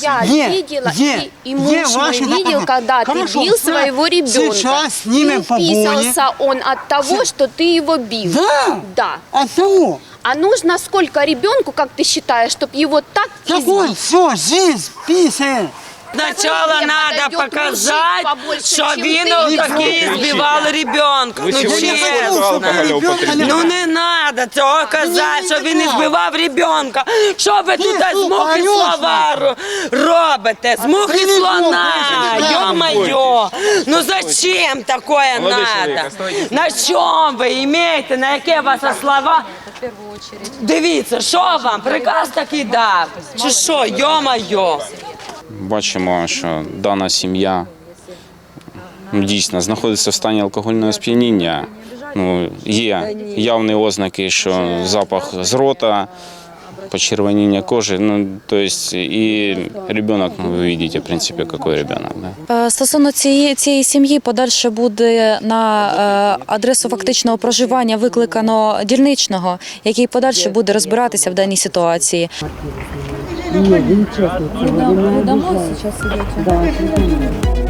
Я Е, видела, е, и, и муж е мой ваши видел, доказательства. когда Хорошо, ты бил все. своего ребенка. Сейчас и снимем побои. уписался он от того, что ты его бил. Да? Да. От того. А нужно сколько ребенку, как ты считаешь, чтобы его так Какой избить? все, жизнь писает. Подойдет показати, мужик побольше, він такий збивав ребенка. Ну чесно. Ну не треба цього казати, що він не збивав ребенка. Що ви тут з мухи слова робите? З мухи слона. Йо-моє. Ну зачем такое надо? На чому ви імеєте, на яке вас слова? Дивіться, що вам? Приказ такий дав? Чи що? Йо-моє. Бачимо, що дана сім'я ну, дійсно знаходиться в стані алкогольного сп'яніння. Ну, є явні ознаки, що запах з рота, почервоніння кожи. Ну, то есть, і ребенок, ну, ви бачите, в принципі, який ребенок. Да? Е, Стосовно цієї, цієї сім'ї, подальше буде на е, адресу фактичного проживання викликано дільничного, який подальше буде розбиратися в даній ситуації. Нет, вы честно. Домой сейчас идете? Да,